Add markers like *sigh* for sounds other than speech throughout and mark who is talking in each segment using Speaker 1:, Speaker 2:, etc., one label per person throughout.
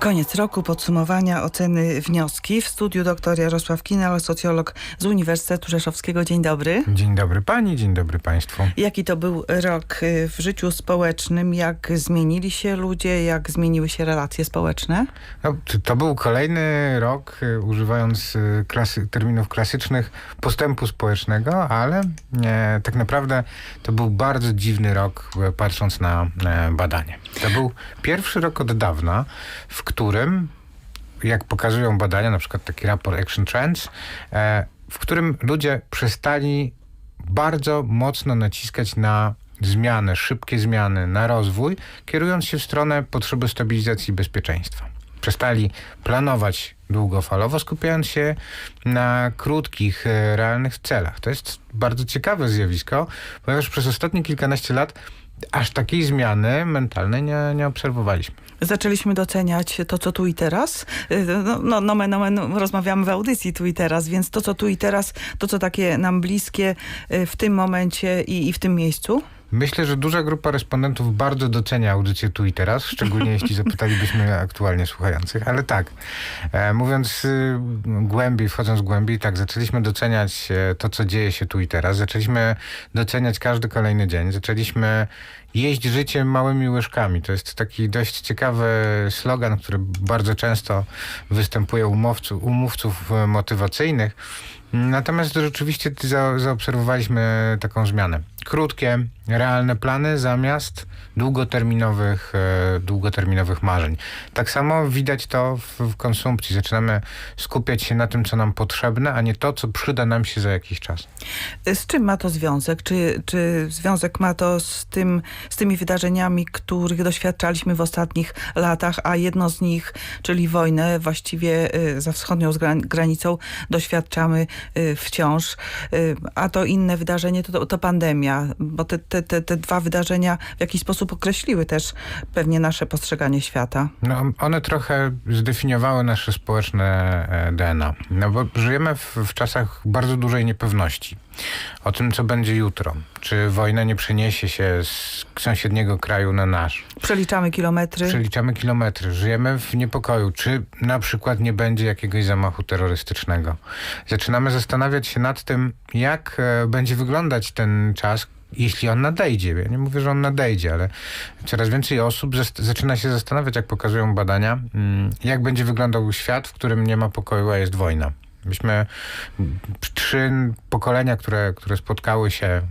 Speaker 1: Koniec roku, podsumowania, oceny, wnioski. W studiu dr Jarosław Kinel, socjolog z Uniwersytetu Rzeszowskiego. Dzień dobry.
Speaker 2: Dzień dobry pani, dzień dobry państwu.
Speaker 1: Jaki to był rok y, w życiu społecznym? Jak zmienili się ludzie? Jak zmieniły się relacje społeczne?
Speaker 2: No, to- był kolejny rok, y, używając y, klasy, terminów klasycznych, postępu społecznego, ale e, tak naprawdę to był bardzo dziwny rok, patrząc na e, badanie. To był pierwszy rok od dawna, w którym, jak pokazują badania, na przykład taki raport Action Trends, e, w którym ludzie przestali bardzo mocno naciskać na zmiany, szybkie zmiany, na rozwój, kierując się w stronę potrzeby stabilizacji i bezpieczeństwa. Przestali planować długofalowo, skupiając się na krótkich, e, realnych celach. To jest bardzo ciekawe zjawisko, ponieważ przez ostatnie kilkanaście lat aż takiej zmiany mentalnej nie, nie obserwowaliśmy.
Speaker 1: Zaczęliśmy doceniać to, co tu i teraz. Y, No, no nomen, nomen, rozmawiamy w audycji tu i teraz, więc to, co tu i teraz, to, co takie nam bliskie y, w tym momencie i, i w tym miejscu.
Speaker 2: Myślę, że duża grupa respondentów bardzo docenia audycję tu i teraz, szczególnie jeśli zapytalibyśmy aktualnie słuchających, ale tak, e, mówiąc y, głębiej, wchodząc głębiej, tak, zaczęliśmy doceniać e, to, co dzieje się tu i teraz, zaczęliśmy doceniać każdy kolejny dzień, zaczęliśmy jeść życie małymi łyżkami. To jest taki dość ciekawy slogan, który bardzo często występuje u mówców, u mówców e, motywacyjnych. Natomiast rzeczywiście za, zaobserwowaliśmy taką zmianę. Krótkie, realne plany zamiast długoterminowych, e, długoterminowych marzeń. Tak samo widać to w, w konsumpcji. Zaczynamy skupiać się na tym, co nam potrzebne, a nie to, co przyda nam się za jakiś czas.
Speaker 1: Z czym ma to związek? Czy, czy związek ma to z, tym, z tymi wydarzeniami, których doświadczaliśmy w ostatnich latach, a jedno z nich, czyli wojnę właściwie y, za wschodnią granicą doświadczamy y, wciąż, y, a to inne wydarzenie to, to, to pandemia, bo te, te, te, te dwa wydarzenia w jakiś sposób określiły też pewnie nasze postrzeganie świata.
Speaker 2: No, one trochę zdefiniowały nasze społeczne e, DNA. No bo żyjemy w, w czasach bardzo dużej niepewności. O tym, co będzie jutro. Czy wojna nie przeniesie się z sąsiedniego kraju na nasz.
Speaker 1: Przeliczamy kilometry.
Speaker 2: Przeliczamy kilometry. Żyjemy w niepokoju. Czy na przykład nie będzie jakiegoś zamachu terrorystycznego? Zaczynamy zastanawiać się nad tym, jak e, będzie wyglądać ten czas, jeśli on nadejdzie. Ja nie mówię, że on nadejdzie, ale coraz więcej osób zaczyna się zastanawiać, jak pokazują badania, mm, jak będzie wyglądał świat, w którym nie ma pokoju, a jest wojna. Myśmy trzy pokolenia, które, które spotkały się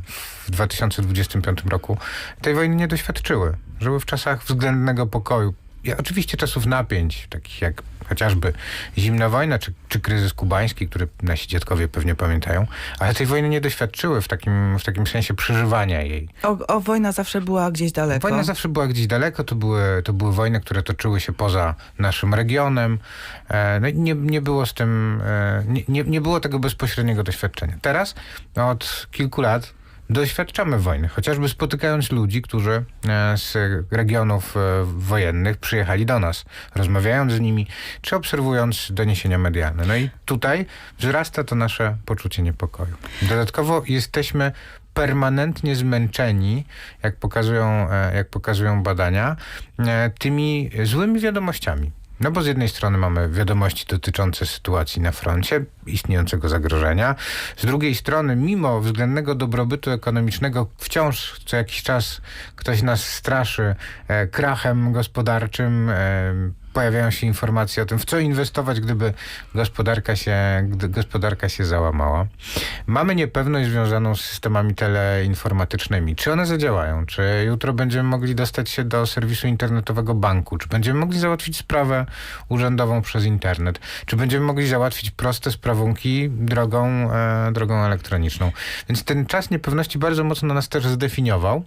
Speaker 2: w 2025 roku, tej wojny nie doświadczyły. Żyły w czasach względnego pokoju. I oczywiście czasów napięć, takich jak chociażby zimna wojna, czy, czy kryzys kubański, który nasi dziadkowie pewnie pamiętają, ale tej wojny nie doświadczyły w takim, w takim sensie przeżywania jej.
Speaker 1: O, o, wojna zawsze była gdzieś daleko.
Speaker 2: Wojna zawsze była gdzieś daleko, to były, to były wojny, które toczyły się poza naszym regionem. E, no nie, nie było z tym, e, nie, nie, nie było tego bezpośredniego doświadczenia. Teraz no, od kilku lat doświadczamy wojny, chociażby spotykając ludzi, którzy e, z regionów e, wojennych przyjechali do nas, rozmawiając z nimi, czy obserwując doniesienia medialne. No i tutaj wzrasta to nasze poczucie niepokoju. Dodatkowo jesteśmy permanentnie zmęczeni, jak pokazują, e, jak pokazują badania, tymi złymi wiadomościami. No bo z jednej strony mamy wiadomości dotyczące sytuacji na froncie, istniejącego zagrożenia. Z drugiej strony, mimo względnego dobrobytu ekonomicznego, wciąż co jakiś czas ktoś nas straszy e, krachem gospodarczym. E, pojawiają się informacje o tym, w co inwestować, gdyby gospodarka się, gdy gospodarka się załamała. Mamy niepewność związaną z systemami teleinformatycznymi. Czy one zadziałają? Czy jutro będziemy mogli dostać się do serwisu internetowego banku? Czy będziemy mogli załatwić sprawę urzędową przez internet? Czy będziemy mogli załatwić proste sprawunki drogą, e, drogą elektroniczną? Więc ten czas niepewności bardzo mocno nas też zdefiniował.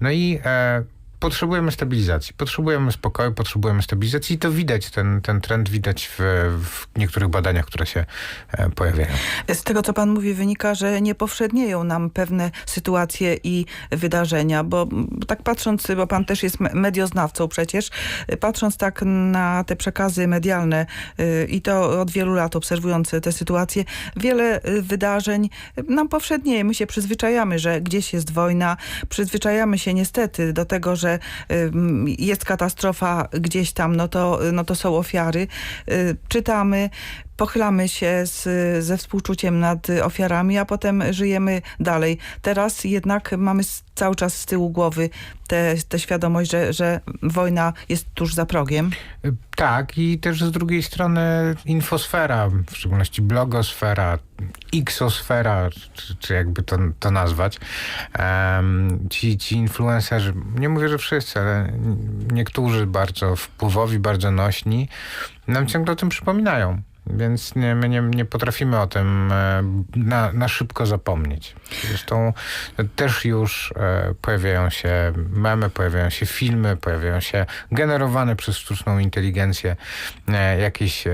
Speaker 2: No i e, potrzebujemy stabilizacji, potrzebujemy spokoju, potrzebujemy stabilizacji i to widać, ten, ten trend widać w, w niektórych badaniach, które się e, pojawiają.
Speaker 1: Z tego, co pan mówi, wynika, że nie powszednieją nam pewne sytuacje i wydarzenia, bo mm, tak patrząc, bo pan też jest me- medioznawcą przecież, patrząc tak na te przekazy medialne y, i to od wielu lat obserwując te sytuacje, wiele y, wydarzeń nam powszednieje. My się przyzwyczajamy, że gdzieś jest wojna, przyzwyczajamy się niestety do tego, że jest katastrofa gdzieś tam, no to, no to są ofiary. Y, Czytamy, pochylamy się z, ze współczuciem nad ofiarami, a potem żyjemy dalej. Teraz jednak mamy cały czas z tyłu głowy tę świadomość, że, że wojna jest tuż za progiem.
Speaker 2: Y, Tak, i też z drugiej strony infosfera, w szczególności blogosfera, xosfera, czy, czy jakby to, to nazwać. Em, ci, ci influencerzy, nie mówię, że wszyscy, ale niektórzy bardzo wpływowi, bardzo nośni, nam ciągle o tym przypominają. Więc nie, my nie, nie potrafimy o tym e, na, na szybko zapomnieć. Zresztą też już e, pojawiają się memy, pojawiają się filmy, pojawiają się generowane przez sztuczną inteligencję e, jakieś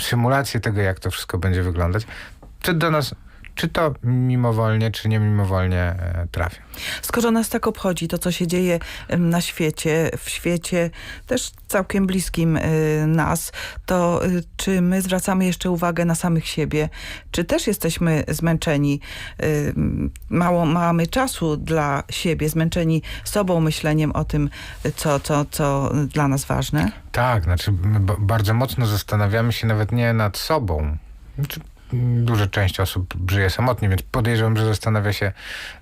Speaker 2: symulacje tego, jak to wszystko będzie wyglądać. Czy do nas, czy to mimowolnie, czy nie mimowolnie e, trafia.
Speaker 1: Skoro nas tak obchodzi to, co się dzieje na świecie, w świecie też całkiem bliskim y, nas, to y, czy my zwracamy jeszcze uwagę na samych siebie? Czy też jesteśmy zmęczeni? Mało mamy czasu dla siebie, zmęczeni sobą, myśleniem o tym, co, co, co dla nas ważne?
Speaker 2: Tak, znaczy bardzo mocno zastanawiamy się nawet nie nad sobą. Znaczy, duża część osób żyje samotnie, więc podejrzewam, że zastanawia się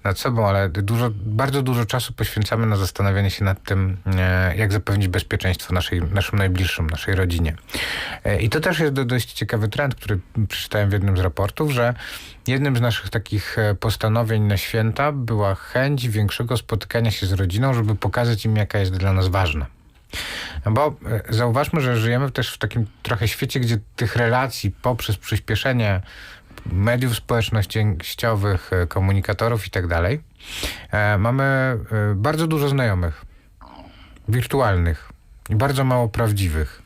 Speaker 2: nad sobą, ale dużo, bardzo dużo czasu poświęcamy na zastanawianie się nad tym, e, jak zapewnić bezpieczeństwo naszej, naszym najbliższym, naszej rodzinie. E, I to też jest do, dość ciekawy trend, który przeczytałem w jednym z raportów, że jednym z naszych takich e, postanowień na święta była chęć większego spotykania się z rodziną, żeby pokazać im, jaka jest dla nas ważna. No bo e, zauważmy, że żyjemy też w takim trochę świecie, gdzie tych relacji poprzez przyspieszenie mediów społecznościowych, e, komunikatorów i tak dalej, e, mamy bardzo dużo znajomych, wirtualnych i bardzo mało prawdziwych.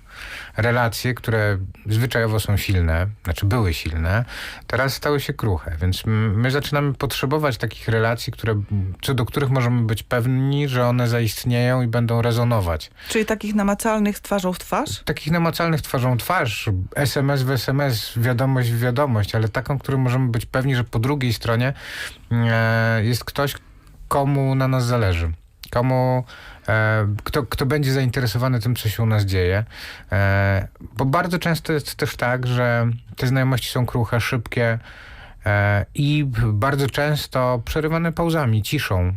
Speaker 2: Relacje, które zwyczajowo są silne, znaczy były silne, teraz stały się kruche, więc my zaczynamy potrzebować takich relacji, które, co do których możemy być pewni, że one zaistnieją i będą rezonować.
Speaker 1: Czyli takich namacalnych twarzą w twarz?
Speaker 2: Takich namacalnych twarzą twarz, SMS w SMS, wiadomość w wiadomość, ale taką, którą możemy być pewni, że po drugiej stronie e, jest ktoś, komu na nas zależy. Komu, e, kto, kto będzie zainteresowany tym, co się u nas dzieje. E, bo bardzo często jest też tak, że te znajomości są kruche, szybkie i bardzo często przerywane pauzami, ciszą.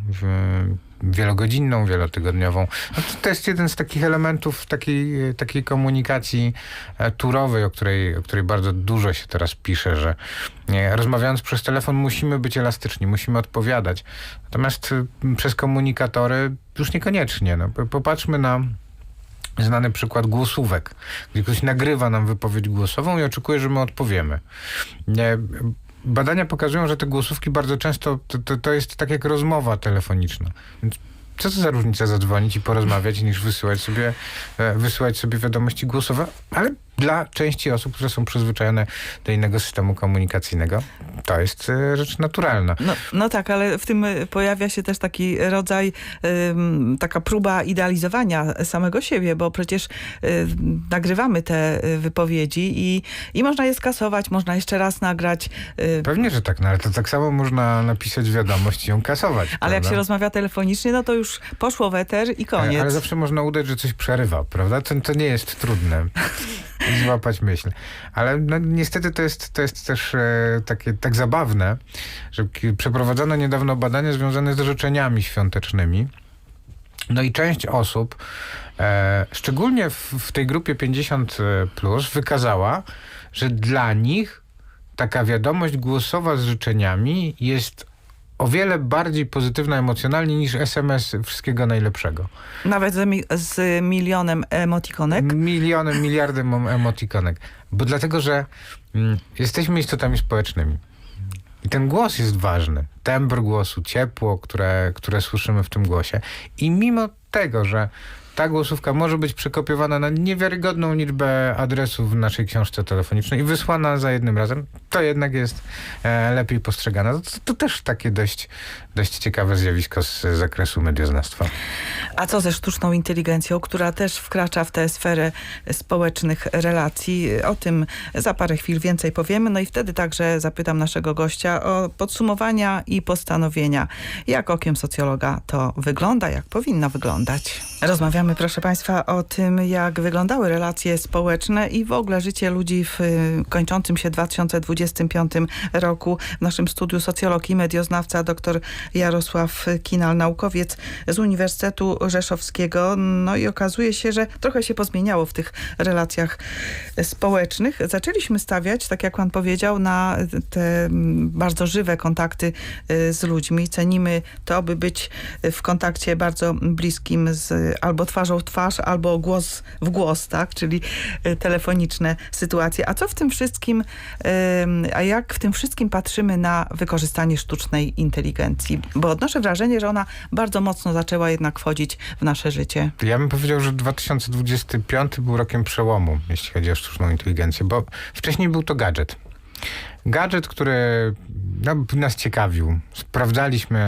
Speaker 2: Wielogodzinną, wielotygodniową. No to, jest jeden z takich elementów takiej, takiej komunikacji e, turowej, o której, o której bardzo dużo się teraz pisze, że nie, rozmawiając przez telefon musimy być elastyczni, musimy odpowiadać. Natomiast przez komunikatory już niekoniecznie. No, Po- popatrzmy na znany przykład głosówek, gdzie ktoś nagrywa nam wypowiedź głosową i oczekuje, że my odpowiemy. Badania pokazują, że te głosówki bardzo często to, to, to jest tak jak rozmowa telefoniczna. Więc co to za różnica zadzwonić i porozmawiać, niż wysyłać sobie, e, wysyłać sobie wiadomości głosowe, ale dla części osób, które są przyzwyczajone do innego systemu komunikacyjnego, to jest e, rzecz naturalna.
Speaker 1: No, no tak, ale w tym y, pojawia się też taki rodzaj, taka próba idealizowania samego siebie, bo przecież y, nagrywamy te wypowiedzi i, i można je skasować, można jeszcze raz nagrać.
Speaker 2: Pewnie, że tak, no ale to tak samo można napisać wiadomość i ją kasować.
Speaker 1: ale jak
Speaker 2: prawda?
Speaker 1: się rozmawia telefonicznie, no to już poszło w eter i
Speaker 2: E,
Speaker 1: koniec.
Speaker 2: Ale zawsze można udać, że coś przerywa, prawda? To, to nie jest trudne. *laughs* Złapać myśl. Ale no, niestety to jest, to jest też e, takie tak zabawne, że przeprowadzono niedawno badania związane z życzeniami świątecznymi. No i część osób, e, szczególnie w, w tej grupie 50 plus, wykazała, że dla nich taka wiadomość głosowa z życzeniami jest o wiele bardziej pozytywna emocjonalnie niż SMS wszystkiego najlepszego.
Speaker 1: Nawet z, mi- z milionem emotikonek.
Speaker 2: Milionem, miliardem em- emotikonek. Bo dlatego, że mm, jesteśmy istotami społecznymi. I ten głos jest ważny. Tembr głosu, ciepło, które, które słyszymy w tym głosie. I mimo tego, że ta głosówka może być przekopiowana na niewiarygodną liczbę adresów w naszej książce telefonicznej i wysłana za jednym razem, to jednak jest e, lepiej postrzegane. To, to też takie dość, dość ciekawe zjawisko z zakresu medioznawstwa.
Speaker 1: A co ze sztuczną inteligencją, która też wkracza w tę sferę społecznych relacji? O tym za parę chwil więcej powiemy. No i wtedy także zapytam naszego gościa o podsumowania i postanowienia. Jak okiem socjologa to wygląda, jak powinno wyglądać? Rozmawiamy, proszę Państwa, o tym, jak wyglądały relacje społeczne i w ogóle życie ludzi w y, kończącym się 2025 roku. W naszym studiu socjolog i medioznawca dr Jarosław Kinal, naukowiec z Uniwersytetu Rzeszowskiego. No i okazuje się, że trochę się pozmieniało w tych relacjach społecznych. Zaczęliśmy stawiać, tak jak pan powiedział, na te bardzo żywe kontakty y, z ludźmi. Cenimy to, by być w kontakcie bardzo bliskim z albo twarzą w twarz, albo głos w głos, tak? Czyli y, telefoniczne sytuacje. A co w tym wszystkim, a jak w tym wszystkim patrzymy na wykorzystanie sztucznej inteligencji? Bo odnoszę wrażenie, że ona bardzo mocno zaczęła jednak wchodzić w nasze życie.
Speaker 2: Ja bym powiedział, że 2025 był rokiem przełomu, jeśli chodzi o sztuczną inteligencję, bo wcześniej był to gadżet. Gadżet, który no, nas ciekawił. Sprawdzaliśmy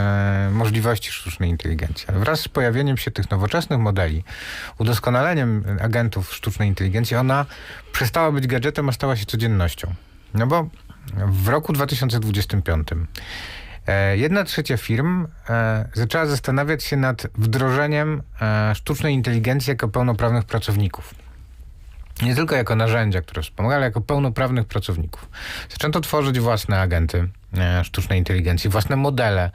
Speaker 2: możliwości sztucznej inteligencji. Ale wraz z pojawieniem się tych nowoczesnych modeli, udoskonaleniem agentów sztucznej inteligencji, ona przestała być gadżetem, a stała się codziennością. No bo w roku 2025 e, jedna trzecia firm e, zaczęła zastanawiać się nad wdrożeniem e, sztucznej inteligencji jako pełnoprawnych pracowników. Nie tylko jako narzędzia, które wspomagają, ale jako pełnoprawnych pracowników. Zaczęto tworzyć własne agenty sztucznej inteligencji, własne modele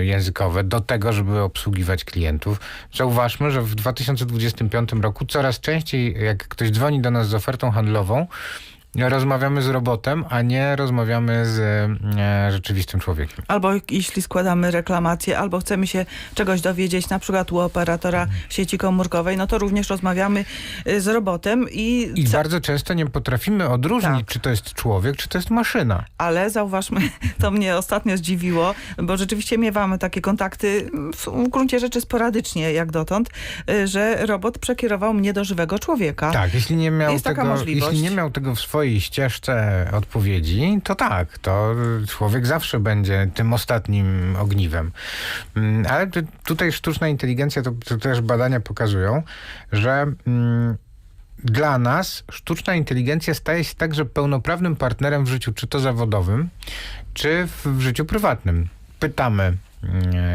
Speaker 2: językowe do tego, żeby obsługiwać klientów. Zauważmy, że w 2025 roku coraz częściej, jak ktoś dzwoni do nas z ofertą handlową, rozmawiamy z robotem, a nie rozmawiamy z e, rzeczywistym człowiekiem.
Speaker 1: Albo jeśli składamy reklamację, albo chcemy się czegoś dowiedzieć, na przykład u operatora sieci komórkowej, no to również rozmawiamy y, z robotem i,
Speaker 2: I bardzo często nie potrafimy odróżnić,
Speaker 1: Tak.
Speaker 2: czy to jest człowiek, czy to jest maszyna.
Speaker 1: ale zauważmy, *laughs* to mnie ostatnio zdziwiło, bo rzeczywiście miewamy takie kontakty w, w gruncie rzeczy sporadycznie, jak dotąd, y, że robot przekierował mnie do żywego człowieka.
Speaker 2: Tak, jeśli nie miał
Speaker 1: Jest
Speaker 2: tego, jeśli nie miał tego w swojej ścieżce odpowiedzi, to tak, to człowiek zawsze będzie tym ostatnim ogniwem. Mm, Ale tu- tutaj sztuczna inteligencja, to, to też badania pokazują, że mm, dla nas sztuczna inteligencja staje się także pełnoprawnym partnerem w życiu, czy to zawodowym, czy w, w życiu prywatnym. Pytamy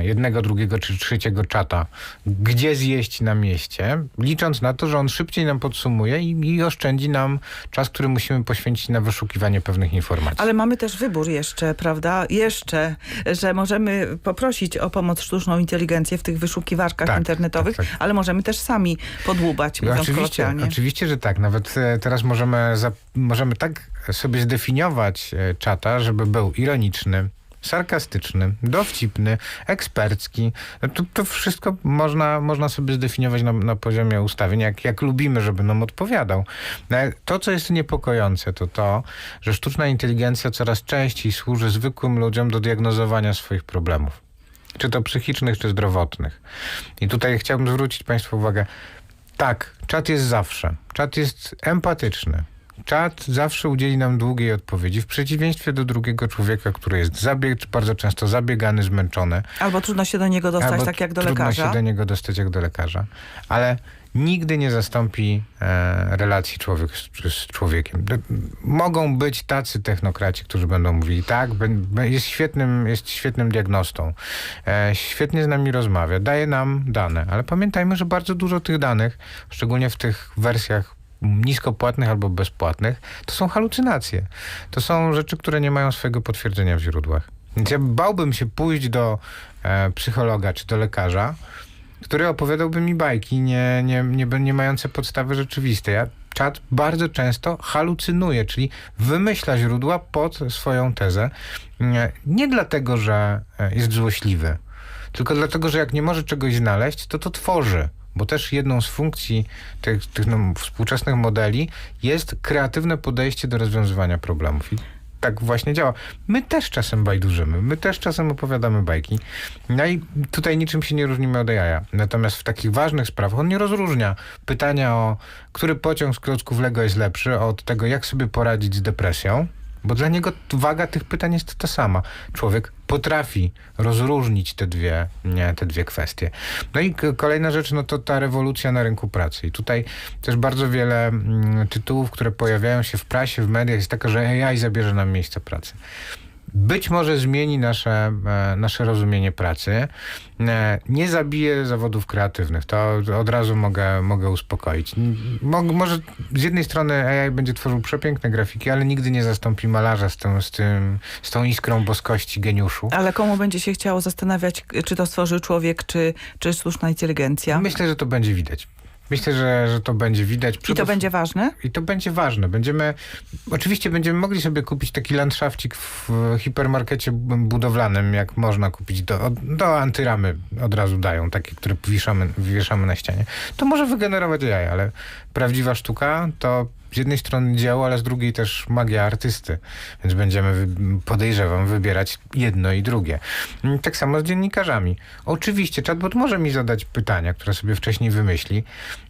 Speaker 2: jednego, drugiego czy trzeciego czata, gdzie zjeść na mieście, licząc na to, że on szybciej nam podsumuje i, i oszczędzi nam czas, który musimy poświęcić na wyszukiwanie pewnych informacji.
Speaker 1: Ale mamy też wybór jeszcze, prawda? Jeszcze, że możemy poprosić o pomoc sztuczną inteligencję w tych wyszukiwarkach
Speaker 2: Tak,
Speaker 1: internetowych,
Speaker 2: tak, tak.
Speaker 1: ale możemy też sami podłubać, mówiąc
Speaker 2: Oczywiście, oczywiście, że tak. Nawet e, teraz możemy, możemy tak sobie zdefiniować e, czata, żeby był ironiczny, sarkastyczny, dowcipny, ekspercki. No To, to wszystko można, można sobie zdefiniować na, na poziomie ustawień, jak, jak lubimy, żeby nam odpowiadał. No, To, co jest niepokojące, to to, że sztuczna inteligencja coraz częściej służy zwykłym ludziom do diagnozowania swoich problemów. Czy to psychicznych, czy zdrowotnych. I tutaj chciałbym zwrócić Państwu uwagę, tak, czat jest zawsze. Czat jest empatyczny. Czat zawsze udzieli nam długiej odpowiedzi, w przeciwieństwie do drugiego człowieka, który jest zabieg, bardzo często zabiegany, zmęczony.
Speaker 1: Albo trudno się do niego dostać,
Speaker 2: albo
Speaker 1: tak jak do
Speaker 2: trudno
Speaker 1: lekarza.
Speaker 2: się do niego dostać jak do lekarza. Ale nigdy nie zastąpi e, relacji człowiek z, z człowiekiem. Mogą być tacy technokraci, którzy będą mówili, tak, be- jest świetnym, jest świetnym diagnostą, e, świetnie z nami rozmawia, daje nam dane, ale pamiętajmy, że bardzo dużo tych danych, szczególnie w tych wersjach niskopłatnych albo bezpłatnych, to są halucynacje. To są rzeczy, które nie mają swojego potwierdzenia w źródłach. Więc ja bałbym się pójść do e, psychologa czy do lekarza, który opowiadałby mi bajki nie, nie, nie, nie mające podstawy rzeczywistej. Ja czat bardzo często halucynuje, czyli wymyśla źródła pod swoją tezę. Nie, nie dlatego, że e, jest złośliwy, tylko dlatego, że jak nie może czegoś znaleźć, to to tworzy. Bo też jedną z funkcji tych, tych no, współczesnych modeli jest kreatywne podejście do rozwiązywania problemów. I tak właśnie działa. My też czasem bajdurzymy, my też czasem opowiadamy bajki. No i tutaj niczym się nie różnimy od jaja. Natomiast w takich ważnych sprawach on nie rozróżnia pytania o, który pociąg z klocków Lego jest lepszy, od tego, jak sobie poradzić z depresją, bo dla niego waga tych pytań jest ta sama. Człowiek potrafi rozróżnić te dwie, nie, te dwie kwestie. No i kolejna rzecz, no to ta rewolucja na rynku pracy. I tutaj też bardzo wiele mm, tytułów, które pojawiają się w prasie, w mediach, jest taka, że AI zabierze nam miejsce pracy. Być może zmieni nasze, e, nasze rozumienie pracy. E, Nie zabije zawodów kreatywnych. To od razu mogę, mogę uspokoić. Może z jednej strony AI będzie tworzył przepiękne grafiki, ale nigdy nie zastąpi malarza z, tym, z, tym, z tą iskrą boskości, geniuszu.
Speaker 1: Ale komu będzie się chciało zastanawiać, czy to stworzył człowiek, czy, czy sztuczna inteligencja?
Speaker 2: Myślę, że to będzie widać. Myślę, że, że to będzie widać.
Speaker 1: I to
Speaker 2: Przede-
Speaker 1: będzie ważne?
Speaker 2: I to będzie ważne. Będziemy, oczywiście będziemy mogli sobie kupić taki landszafcik w hipermarkecie budowlanym, jak można kupić do, do antyramy od razu dają, takie, które wieszamy, wieszamy na ścianie. To może wygenerować AI, ale prawdziwa sztuka to z jednej strony dzieło, ale z drugiej też magia artysty. Więc będziemy, podejrzewam, wybierać jedno i drugie. Mm, Tak samo z dziennikarzami. Oczywiście chatbot może mi zadać pytania, które sobie wcześniej wymyśli,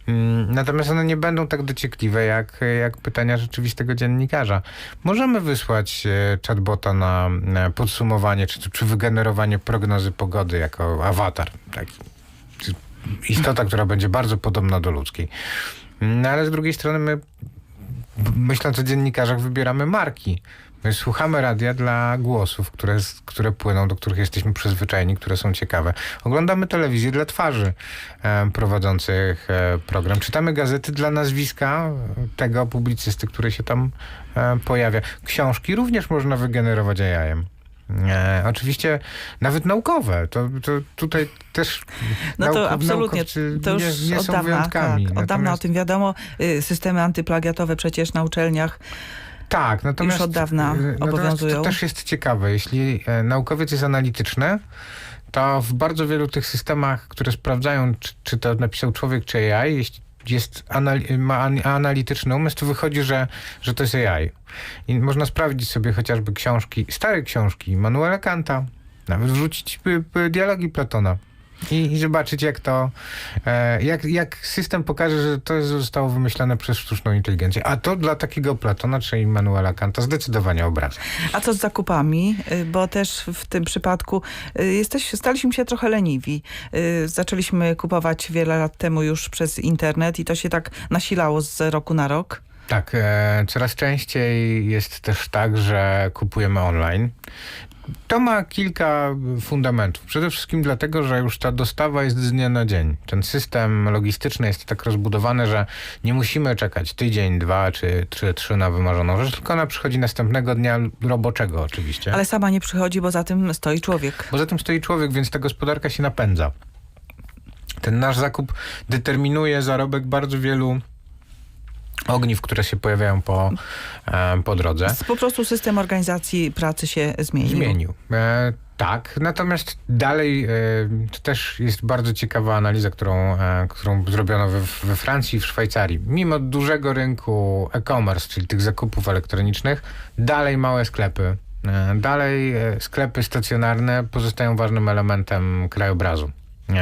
Speaker 2: Mm, Natomiast one nie będą tak dociekliwe jak, jak pytania rzeczywistego dziennikarza. Możemy wysłać e, chatbota na, podsumowanie czy, czy wygenerowanie prognozy pogody jako awatar. Taki. Istota, która będzie bardzo podobna do ludzkiej. No ale z drugiej strony my, myśląc o dziennikarzach, wybieramy marki. My słuchamy radia dla głosów, które, które płyną, do których jesteśmy przyzwyczajeni, które są ciekawe. Oglądamy telewizję dla twarzy e, prowadzących e, program. Czytamy gazety dla nazwiska tego publicysty, który się tam e, pojawia. Książki również można wygenerować AI-em. E, oczywiście nawet naukowe. To, to tutaj też
Speaker 1: No to absolutnie. To już
Speaker 2: nie, nie
Speaker 1: od
Speaker 2: są
Speaker 1: dawna,
Speaker 2: wyjątkami.
Speaker 1: tak, od dawna o tym wiadomo. Y, Systemy antyplagiatowe przecież na uczelniach.
Speaker 2: Tak, natomiast,
Speaker 1: od dawna
Speaker 2: natomiast
Speaker 1: obowiązują.
Speaker 2: To też jest ciekawe. Jeśli e, naukowiec jest analityczny, to w bardzo wielu tych systemach, które sprawdzają, czy, czy to napisał człowiek, czy AI, jeśli jest ma an- analityczny umysł, to wychodzi, że, że to jest AI. I można sprawdzić sobie chociażby książki, stare książki Manuela Kanta, nawet wrzucić y, y, dialogi Platona. I, I zobaczyć, jak to, e, jak, jak system pokaże, że to zostało wymyślone przez sztuczną inteligencję. A to dla takiego Platona, czy Immanuela Kanta, zdecydowanie obraz.
Speaker 1: A co z zakupami? Y, Bo też w tym przypadku y, jesteś, staliśmy się trochę leniwi. Y, Zaczęliśmy kupować wiele lat temu już przez internet i to się tak nasilało z roku na rok.
Speaker 2: Tak, e, coraz częściej jest też tak, że kupujemy online. To ma kilka fundamentów. Przede wszystkim dlatego, że już ta dostawa jest z dnia na dzień. Ten system logistyczny jest tak rozbudowany, że nie musimy czekać tydzień, dwa czy trzy, trzy na wymarzoną rzecz, tylko ona przychodzi następnego dnia roboczego oczywiście.
Speaker 1: Ale sama nie przychodzi, bo za tym stoi człowiek.
Speaker 2: Poza tym stoi człowiek, więc ta gospodarka się napędza. Ten nasz zakup determinuje zarobek bardzo wielu ogniw, które się pojawiają po, po drodze.
Speaker 1: Po prostu system organizacji pracy się zmienił.
Speaker 2: Zmienił. E, tak, natomiast dalej e, to też jest bardzo ciekawa analiza, którą, e, którą zrobiono we, we Francji i w Szwajcarii. Mimo dużego rynku e-commerce, czyli tych zakupów elektronicznych, dalej małe sklepy, e, dalej e, sklepy stacjonarne pozostają ważnym elementem krajobrazu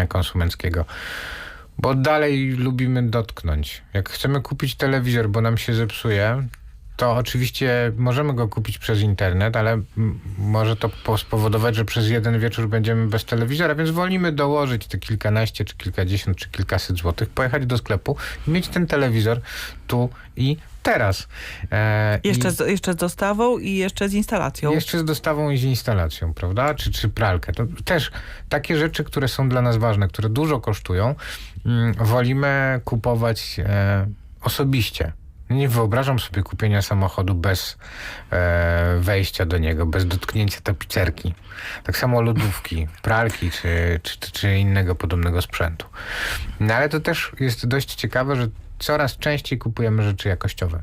Speaker 2: konsumenckiego. Bo dalej lubimy dotknąć. Jak chcemy kupić telewizor, bo nam się zepsuje, to oczywiście możemy go kupić przez internet, ale może to po- spowodować, że przez jeden wieczór będziemy bez telewizora, więc wolimy dołożyć te kilkanaście, czy kilkadziesiąt, czy kilkaset złotych, pojechać do sklepu i mieć ten telewizor tu i teraz. E,
Speaker 1: Jeszcze
Speaker 2: i-
Speaker 1: z, jeszcze z dostawą i jeszcze z instalacją.
Speaker 2: jeszcze z dostawą i z instalacją, prawda? Czy, czy pralkę. To też takie rzeczy, które są dla nas ważne, które dużo kosztują, mm, wolimy kupować e, osobiście. Nie wyobrażam sobie kupienia samochodu bez e, wejścia do niego, bez dotknięcia tapicerki. Tak samo lodówki, *laughs* pralki czy, czy, czy, innego podobnego sprzętu. No ale to też jest dość ciekawe, że coraz częściej kupujemy rzeczy jakościowe.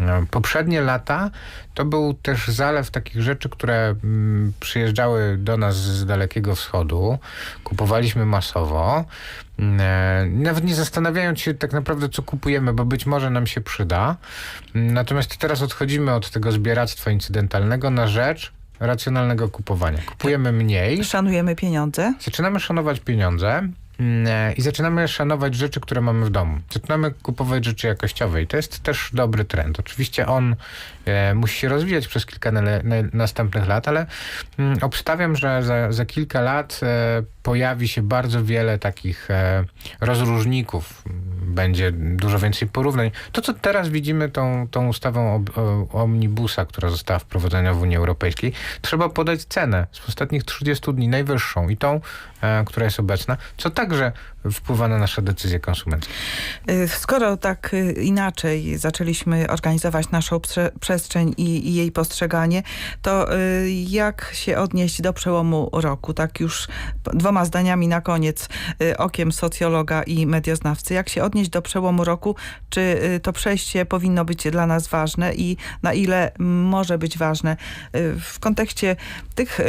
Speaker 2: E, Poprzednie lata to był też zalew takich rzeczy, które mm, przyjeżdżały do nas z Dalekiego Wschodu. Kupowaliśmy masowo. Mm, e, Nawet nie zastanawiając się tak naprawdę, co kupujemy, bo być może nam się przyda. Mm, Natomiast teraz odchodzimy od tego zbieractwa incydentalnego na rzecz racjonalnego kupowania. Kupujemy mniej.
Speaker 1: Szanujemy pieniądze.
Speaker 2: Zaczynamy szanować pieniądze i zaczynamy szanować rzeczy, które mamy w domu. Zaczynamy kupować rzeczy jakościowe i to jest też dobry trend. Oczywiście on e, musi się rozwijać przez kilka nale- na- następnych lat, ale mm, obstawiam, że za, za kilka lat e, pojawi się bardzo wiele takich e, rozróżników. Będzie dużo więcej porównań. To, co teraz widzimy tą, tą ustawą ob, o, omnibusa, która została wprowadzona w Unii Europejskiej, trzeba podać cenę z ostatnich 30 dni, najwyższą i tą, e, która jest obecna, co także wpływa na nasze decyzje konsumenckie.
Speaker 1: Y, Skoro tak y, inaczej zaczęliśmy organizować naszą prze- przestrzeń i, i jej postrzeganie, to y, jak się odnieść do przełomu roku? Tak już dwoma zdaniami na koniec, okiem socjologa i medioznawcy. Jak się odnieść do przełomu roku? Czy to przejście powinno być dla nas ważne i na ile może być ważne w kontekście tych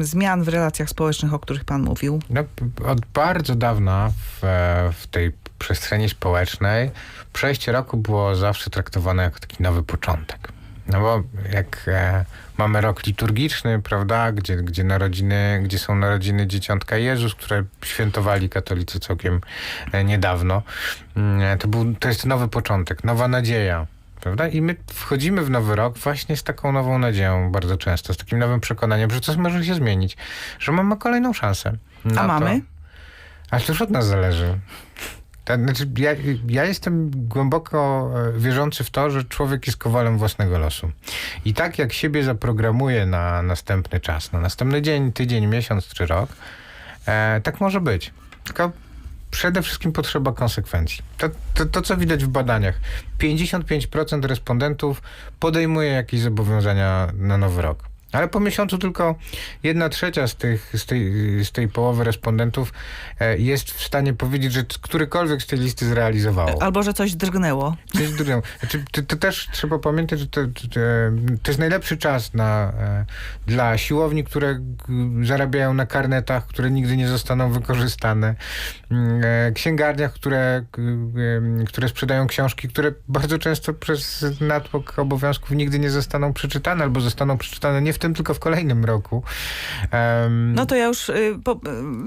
Speaker 1: zmian w relacjach społecznych, o których pan mówił?
Speaker 2: No, od bardzo dawna w, e, w tej przestrzeni społecznej przejście roku było zawsze traktowane jako taki nowy początek. No bo jak e, mamy rok liturgiczny, prawda, gdzie, gdzie narodziny, gdzie są narodziny Dzieciątka Jezus, które świętowali katolicy całkiem e, niedawno, mm, to, był, to jest nowy początek, nowa nadzieja. Prawda? I my wchodzimy w nowy rok właśnie z taką nową nadzieją bardzo często, z takim nowym przekonaniem, że coś może się zmienić, że mamy kolejną szansę.
Speaker 1: A
Speaker 2: to. Ale to już od nas zależy. Znaczy, ja, ja jestem głęboko e, wierzący w to, że człowiek jest kowalem własnego losu. I tak jak siebie zaprogramuje na następny czas, na następny dzień, tydzień, miesiąc czy rok, e, tak może być. Tylko przede wszystkim potrzeba konsekwencji. To, to, to, co widać w badaniach. 55% respondentów podejmuje jakieś zobowiązania na nowy rok. Ale po miesiącu tylko jedna trzecia z, tych, z, tej, z tej połowy respondentów e, jest w stanie powiedzieć, że którykolwiek z tej listy zrealizowało.
Speaker 1: Albo że coś drgnęło.
Speaker 2: Coś drugiego. Znaczy, to, to też trzeba pamiętać, że to, to, to jest najlepszy czas na, e, dla siłowni, które zarabiają na karnetach, które nigdy nie zostaną wykorzystane, Mm, e, księgarniach, które, które sprzedają książki, które bardzo często przez natłok obowiązków nigdy nie zostaną przeczytane, albo zostaną przeczytane nie w tym, tylko w kolejnym roku. Em,
Speaker 1: No to ja już y, po, y,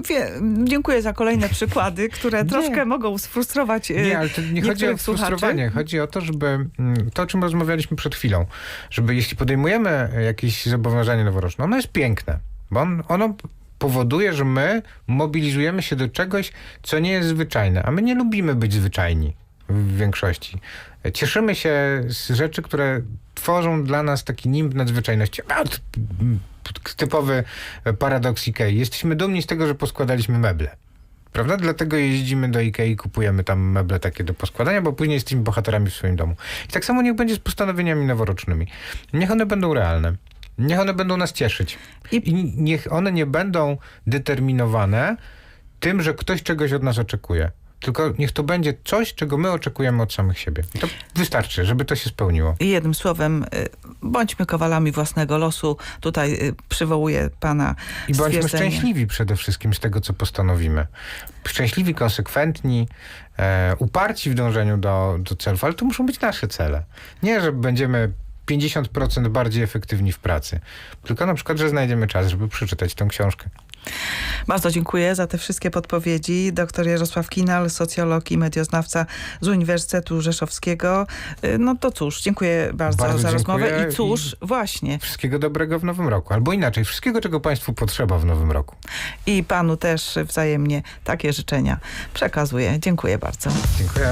Speaker 1: wie, dziękuję za kolejne *laughs* przykłady, które troszkę mogą sfrustrować y,
Speaker 2: Nie, ale to nie chodzi o
Speaker 1: niektórych słuchaczy.
Speaker 2: frustrowanie. Chodzi o to, żeby mm, to, o czym rozmawialiśmy przed chwilą, żeby jeśli podejmujemy jakieś zobowiązanie noworoczne, ono jest piękne, bo on, ono powoduje, że my mobilizujemy się do czegoś, co nie jest zwyczajne, a my nie lubimy być zwyczajni w większości. Cieszymy się z rzeczy, które tworzą dla nas taki nimb nadzwyczajności. Typowy paradoks Ikei. Jesteśmy dumni z tego, że poskładaliśmy meble. Prawda? Dlatego jeździmy do Ikei i kupujemy tam meble takie do poskładania, bo później jesteśmy bohaterami w swoim domu. I tak samo niech będzie z postanowieniami noworocznymi. Niech one będą realne. Niech one będą nas cieszyć.
Speaker 1: I-
Speaker 2: I niech one nie będą determinowane tym, że ktoś czegoś od nas oczekuje. Tylko niech to będzie coś, czego my oczekujemy od samych siebie. I to wystarczy, żeby to się spełniło.
Speaker 1: I jednym słowem, y, bądźmy kowalami własnego losu. Tutaj y, przywołuję pana
Speaker 2: I bądźmy szczęśliwi przede wszystkim z tego, co postanowimy. Szczęśliwi, konsekwentni, e, uparci w dążeniu do, do celów, ale to muszą być nasze cele. Nie, że będziemy 50% bardziej efektywni w pracy, tylko na przykład, że znajdziemy czas, żeby przeczytać tę książkę.
Speaker 1: Bardzo dziękuję za te wszystkie podpowiedzi. Doktor Jarosław Kinal, socjolog i medioznawca z Uniwersytetu Rzeszowskiego. Y, No to cóż, dziękuję bardzo,
Speaker 2: Bardzo
Speaker 1: za rozmowę. I cóż, właśnie.
Speaker 2: Wszystkiego dobrego w nowym roku, albo inaczej, wszystkiego, czego Państwu potrzeba w nowym roku.
Speaker 1: I panu też wzajemnie takie życzenia przekazuję. Dziękuję bardzo.
Speaker 2: Dziękuję.